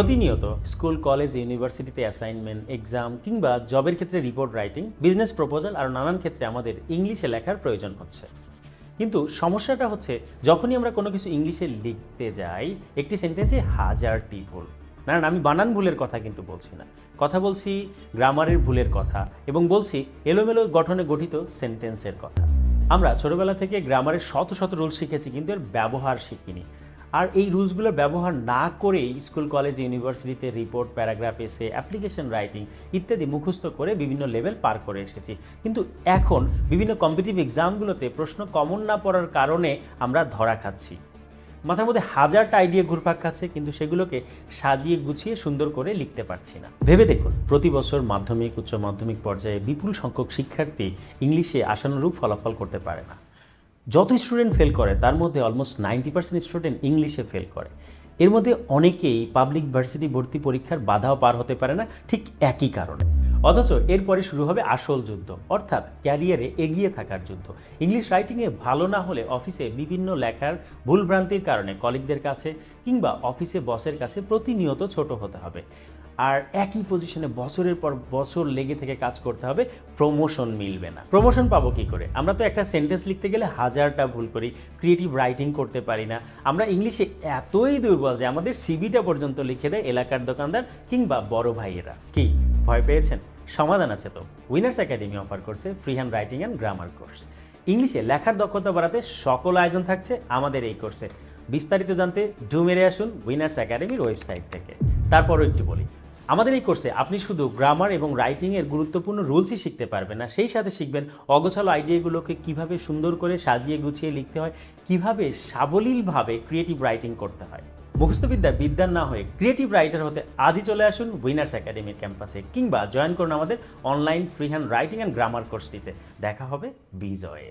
প্রতিনিয়ত school, college, ইউনিভার্সিটিতে assignment exam কিংবা জবের ক্ষেত্রে রিপোর্ট রাইটিং বিজনেস প্রপোজাল আর নানান ক্ষেত্রে আমাদের ইংলিশে লেখার প্রয়োজন হচ্ছে। কিন্তু সমস্যাটা হচ্ছে, যখনই আমরা কোনো কিছু ইংলিশে লিখতে যাই, একটি সেন্টেন্সে হাজারটি ভুল। না আমি বানান ভুলের কথা কিন্তু বলছি না। কথা বলছি গ্রামারের ভুলের কথা এবং বলছি এলোমেলো গঠনে গঠিত সেন্টেন্সের কথা। আমরা ছোটবেলা থেকে গ্রামারের শত শত রুল শিখেছি, কিন্তু এর ব্যবহার শিখিনি। আর এই রুলসগুলো ব্যবহার না করেই স্কুল, কলেজ, ইউনিভার্সিটিতে report, paragraph, essay, application writing ইত্যাদি মুখস্থ করে বিভিন্ন লেভেল পার করে এসেছি। কিন্তু এখন বিভিন্ন কম্পিটিটিভ এক্সামগুলোতে প্রশ্ন কমন না পড়ার কারণে আমরা ধরা খাচ্ছি। মাথার মধ্যে হাজারটা আইডিয়া ঘুরপাক খাচ্ছে, কিন্তু সেগুলোকে সাজিয়ে গুছিয়ে সুন্দর করে লিখতে পারছি না। ভেবে দেখুন, প্রতি বছর মাধ্যমিক, উচ্চ মাধ্যমিক পর্যায়ে বিপুল সংখ্যক শিক্ষার্থী ইংলিশে আশানুরূপ ফলাফল করতে পারে না। যত স্টুডেন্ট ফেল করে, তার মধ্যে অলমোস্ট নাইনটি পার্সেন্ট স্টুডেন্ট ইংলিশে ফেল করে। এর মধ্যে অনেকেই পাবলিক ভার্সিটি ভর্তি পরীক্ষার বাধাও পার হতে পারে না, ঠিক একই কারণে। অথচ এরপরে শুরু হবে আসল যুদ্ধ, অর্থাৎ ক্যারিয়ারে এগিয়ে থাকার যুদ্ধ। ইংলিশ রাইটিংয়ে ভালো না হলে অফিসে বিভিন্ন লেখার ভুলভ্রান্তির কারণে কলিগদের কাছে কিংবা অফিসে বসের কাছে প্রতিনিয়ত ছোট হতে হবে। আর একই পজিশনে বছরের পর বছর লেগে থেকে কাজ করতে হবে প্রমোশন মিলবে না। প্রমোশন পাবো কি করে? আমরা তো একটা সেন্টেন্স লিখতে গেলে হাজারটা ভুল করি ক্রিয়েটিভ রাইটিং করতে পারি না। আমরা ইংলিশে এতই দুর্বল যে আমাদের সিবিটা পর্যন্ত লিখে দেয় এলাকার দোকানদার কিংবা বড় ভাইয়েরা। কি? ভয় পেয়েছেন? সমাধান আছে তো। উইনার্স একাডেমি অফার করছে free handwriting and grammar course ইংলিশে লেখার দক্ষতা বাড়াতে সকল আয়োজন থাকছে আমাদের এই কোর্সে বিস্তারিত জানতে ডু মেরে আসুন উইনার্স একাডেমির ওয়েবসাইট থেকে। তারপরও একটু বলি, আমাদের এই কোর্সে আপনি শুধু গ্রামার এবং রাইটিংয়ের গুরুত্বপূর্ণ রুলসই শিখতে পারবেন না, সেই সাথে শিখবেন অগোছালো আইডিয়াগুলোকে কীভাবে সুন্দর করে সাজিয়ে গুছিয়ে লিখতে হয়, কীভাবে সাবলীলভাবে ক্রিয়েটিভ রাইটিং করতে হয়। মুখস্থবিদ্যা বিদ্যার না হয়ে ক্রিয়েটিভ রাইটার হতে আজই চলে আসুন উইনার্স একাডেমির ক্যাম্পাসে, কিংবা জয়েন করুন আমাদের online free handwriting and grammar কোর্সটিতে দেখা হবে বিজয়ে।